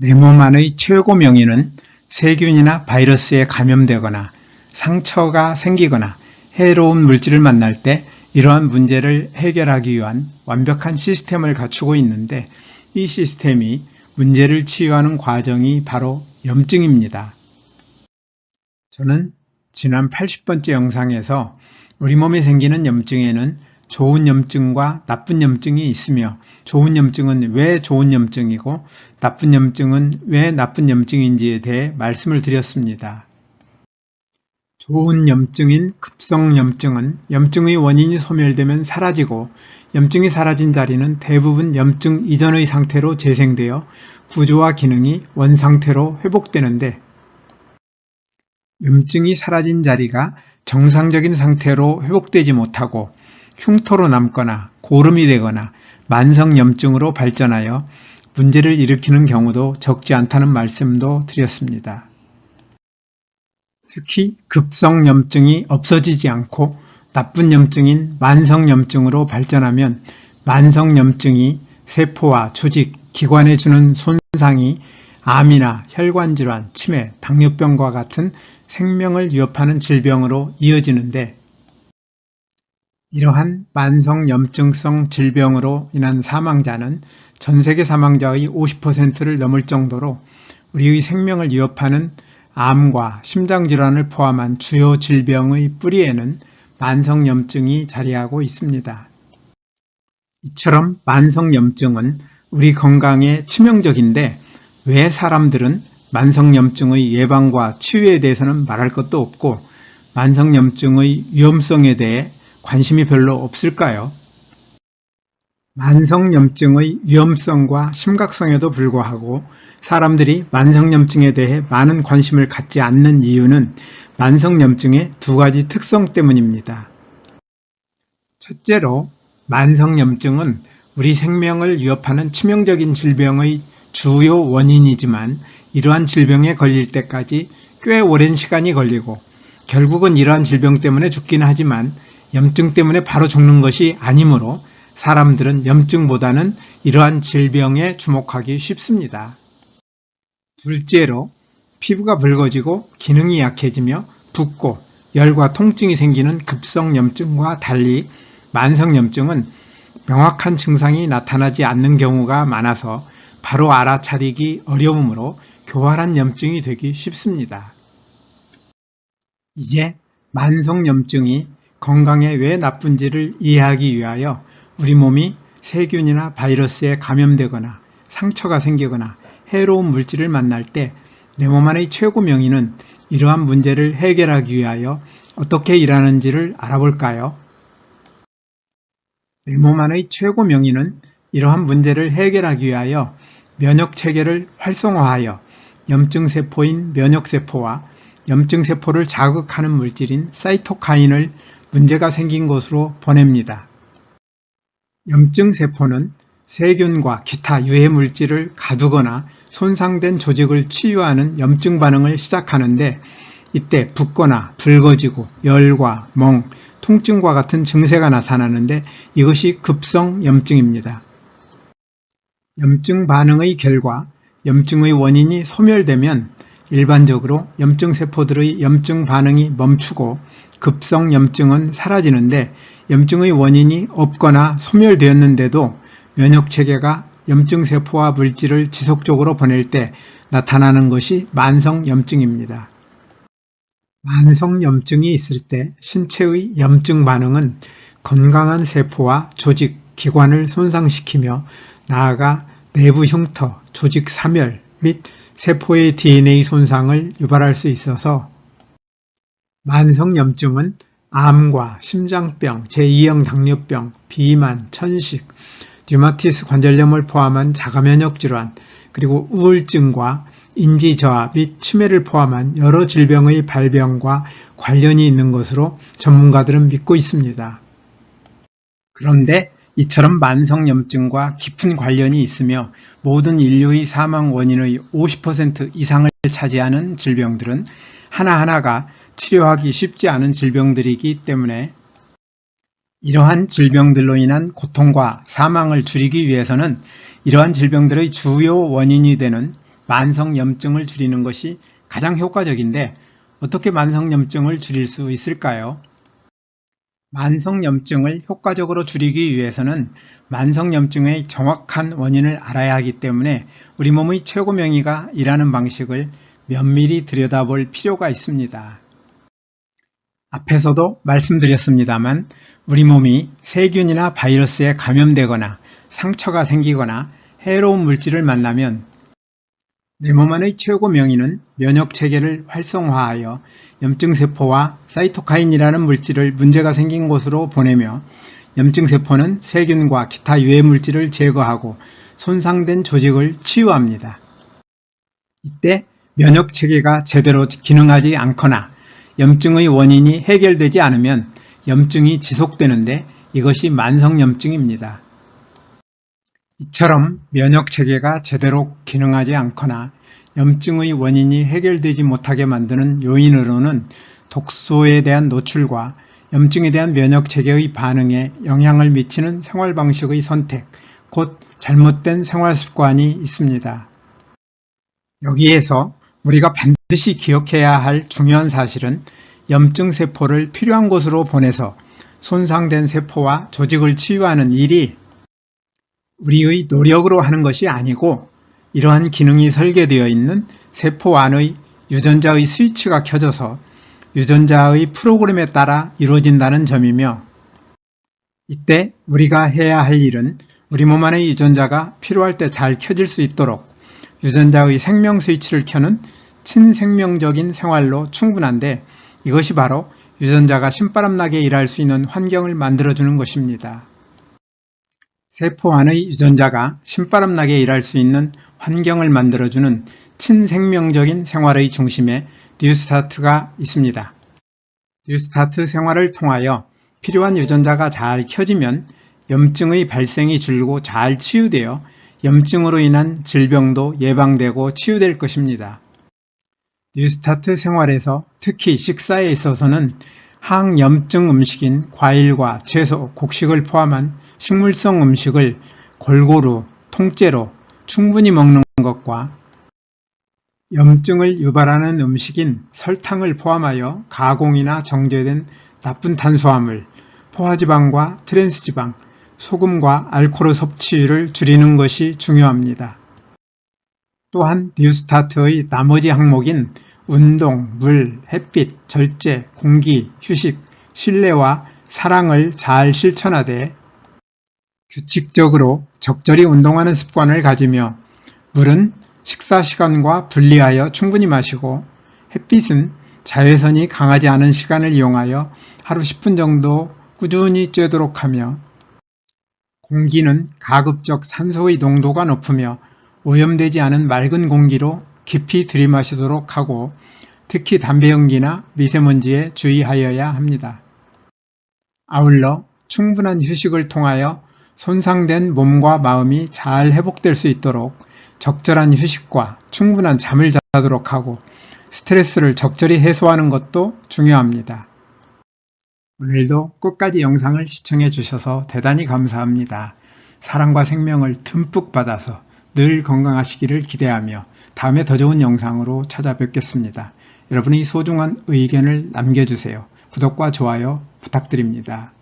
내 몸 안의 최고 명의는 세균이나 바이러스에 감염되거나 상처가 생기거나 해로운 물질을 만날 때 이러한 문제를 해결하기 위한 완벽한 시스템을 갖추고 있는데 이 시스템이 문제를 치유하는 과정이 바로 염증입니다. 저는 지난 80번째 영상에서 우리 몸에 생기는 염증에는 좋은 염증과 나쁜 염증이 있으며 좋은 염증은 왜 좋은 염증이고 나쁜 염증은 왜 나쁜 염증인지에 대해 말씀을 드렸습니다. 좋은 염증인 급성 염증은 염증의 원인이 소멸되면 사라지고 염증이 사라진 자리는 대부분 염증 이전의 상태로 재생되어 구조와 기능이 원상태로 회복되는데 염증이 사라진 자리가 정상적인 상태로 회복되지 못하고 흉터로 남거나 고름이 되거나 만성염증으로 발전하여 문제를 일으키는 경우도 적지 않다는 말씀도 드렸습니다. 특히 급성염증이 없어지지 않고 나쁜 염증인 만성염증으로 발전하면 만성염증이 세포와 조직, 기관에 주는 손상이 암이나 혈관질환, 치매, 당뇨병과 같은 생명을 위협하는 질병으로 이어지는데 이러한 만성 염증성 질병으로 인한 사망자는 전 세계 사망자의 50%를 넘을 정도로 우리의 생명을 위협하는 암과 심장질환을 포함한 주요 질병의 뿌리에는 만성염증이 자리하고 있습니다. 이처럼 만성염증은 우리 건강에 치명적인데 왜 사람들은 만성염증의 예방과 치유에 대해서는 말할 것도 없고 만성염증의 위험성에 대해 관심이 별로 없을까요? 만성염증의 위험성과 심각성에도 불구하고 사람들이 만성염증에 대해 많은 관심을 갖지 않는 이유는 만성염증의 두 가지 특성 때문입니다. 첫째로 만성염증은 우리 생명을 위협하는 치명적인 질병의 주요 원인이지만 이러한 질병에 걸릴 때까지 꽤 오랜 시간이 걸리고 결국은 이러한 질병 때문에 죽기는 하지만 염증 때문에 바로 죽는 것이 아니므로 사람들은 염증보다는 이러한 질병에 주목하기 쉽습니다. 둘째로 피부가 붉어지고 기능이 약해지며 붓고 열과 통증이 생기는 급성염증과 달리 만성염증은 명확한 증상이 나타나지 않는 경우가 많아서 바로 알아차리기 어려우므로 교활한 염증이 되기 쉽습니다. 이제 만성염증이 건강에 왜 나쁜지를 이해하기 위하여 우리 몸이 세균이나 바이러스에 감염되거나 상처가 생기거나 해로운 물질을 만날 때 내 몸 안의 최고 명의는 이러한 문제를 해결하기 위하여 어떻게 일하는지를 알아볼까요? 내 몸 안의 최고 명의는 이러한 문제를 해결하기 위하여 면역 체계를 활성화하여 염증 세포인 면역 세포와 염증 세포를 자극하는 물질인 사이토카인을 문제가 생긴 곳으로 보냅니다. 염증 세포는 세균과 기타 유해 물질을 가두거나 손상된 조직을 치유하는 염증 반응을 시작하는데 이때 붓거나 붉어지고 열과 멍, 통증과 같은 증세가 나타나는데 이것이 급성 염증입니다. 염증 반응의 결과 염증의 원인이 소멸되면 일반적으로 염증 세포들의 염증 반응이 멈추고 급성 염증은 사라지는데 염증의 원인이 없거나 소멸되었는데도 면역 체계가 염증 세포와 물질을 지속적으로 보낼 때 나타나는 것이 만성 염증입니다. 만성 염증이 있을 때 신체의 염증 반응은 건강한 세포와 조직, 기관을 손상시키며 나아가 내부 흉터, 조직 사멸 및 세포의 DNA 손상을 유발할 수 있어서 만성염증은 암과 심장병, 제2형 당뇨병, 비만, 천식, 류마티스 관절염을 포함한 자가면역 질환, 그리고 우울증과 인지 저하 및 치매를 포함한 여러 질병의 발병과 관련이 있는 것으로 전문가들은 믿고 있습니다. 그런데 이처럼 만성염증과 깊은 관련이 있으며 모든 인류의 사망 원인의 50% 이상을 차지하는 질병들은 하나하나가 치료하기 쉽지 않은 질병들이기 때문에 이러한 질병들로 인한 고통과 사망을 줄이기 위해서는 이러한 질병들의 주요 원인이 되는 만성염증을 줄이는 것이 가장 효과적인데 어떻게 만성염증을 줄일 수 있을까요? 만성염증을 효과적으로 줄이기 위해서는 만성염증의 정확한 원인을 알아야 하기 때문에 우리 몸의 최고 명의가 일하는 방식을 면밀히 들여다볼 필요가 있습니다. 앞에서도 말씀드렸습니다만 우리 몸이 세균이나 바이러스에 감염되거나 상처가 생기거나 해로운 물질을 만나면 안의 최고 명의는 면역 체계를 활성화하여 염증세포와 사이토카인이라는 물질을 문제가 생긴 곳으로 보내며 염증세포는 세균과 기타 유해 물질을 제거하고 손상된 조직을 치유합니다. 이때 면역 체계가 제대로 기능하지 않거나 염증의 원인이 해결되지 않으면 염증이 지속되는데 이것이 만성염증입니다. 이처럼 면역 체계가 제대로 기능하지 않거나 염증의 원인이 해결되지 못하게 만드는 요인으로는 독소에 대한 노출과 염증에 대한 면역 체계의 반응에 영향을 미치는 생활 방식의 선택, 곧 잘못된 생활 습관이 있습니다. 여기에서 우리가 반드시 기억해야 할 중요한 사실은 염증 세포를 필요한 곳으로 보내서 손상된 세포와 조직을 치유하는 일이 우리의 노력으로 하는 것이 아니고 이러한 기능이 설계되어 있는 세포 안의 유전자의 스위치가 켜져서 유전자의 프로그램에 따라 이루어진다는 점이며 이때 우리가 해야 할 일은 우리 몸 안의 유전자가 필요할 때 잘 켜질 수 있도록 유전자의 생명 스위치를 켜는 친생명적인 생활로 충분한데 이것이 바로 유전자가 신바람나게 일할 수 있는 환경을 만들어주는 것입니다. 세포 안의 유전자가 신바람나게 일할 수 있는 환경을 만들어주는 친생명적인 생활의 중심에 뉴스타트가 있습니다. 뉴스타트 생활을 통하여 필요한 유전자가 잘 켜지면 염증의 발생이 줄고 잘 치유되어 염증으로 인한 질병도 예방되고 치유될 것입니다. 뉴스타트 생활에서 특히 식사에 있어서는 항염증 음식인 과일과 채소, 곡식을 포함한 식물성 음식을 골고루 통째로 충분히 먹는 것과 염증을 유발하는 음식인 설탕을 포함하여 가공이나 정제된 나쁜 탄수화물, 포화지방과 트랜스지방, 소금과 알코올 섭취를 줄이는 것이 중요합니다. 또한 뉴스타트의 나머지 항목인 운동, 물, 햇빛, 절제, 공기, 휴식, 신뢰와 사랑을 잘 실천하되 규칙적으로 적절히 운동하는 습관을 가지며 물은 식사 시간과 분리하여 충분히 마시고 햇빛은 자외선이 강하지 않은 시간을 이용하여 하루 10분 정도 꾸준히 쬐도록 하며 공기는 가급적 산소의 농도가 높으며 오염되지 않은 맑은 공기로 깊이 들이마시도록 하고 특히 담배 연기나 미세먼지에 주의하여야 합니다. 아울러 충분한 휴식을 통하여 손상된 몸과 마음이 잘 회복될 수 있도록 적절한 휴식과 충분한 잠을 자도록 하고 스트레스를 적절히 해소하는 것도 중요합니다. 오늘도 끝까지 영상을 시청해 주셔서 대단히 감사합니다. 사랑과 생명을 듬뿍 받아서 늘 건강하시기를 기대하며 다음에 더 좋은 영상으로 찾아뵙겠습니다. 여러분의 소중한 의견을 남겨주세요. 구독과 좋아요 부탁드립니다.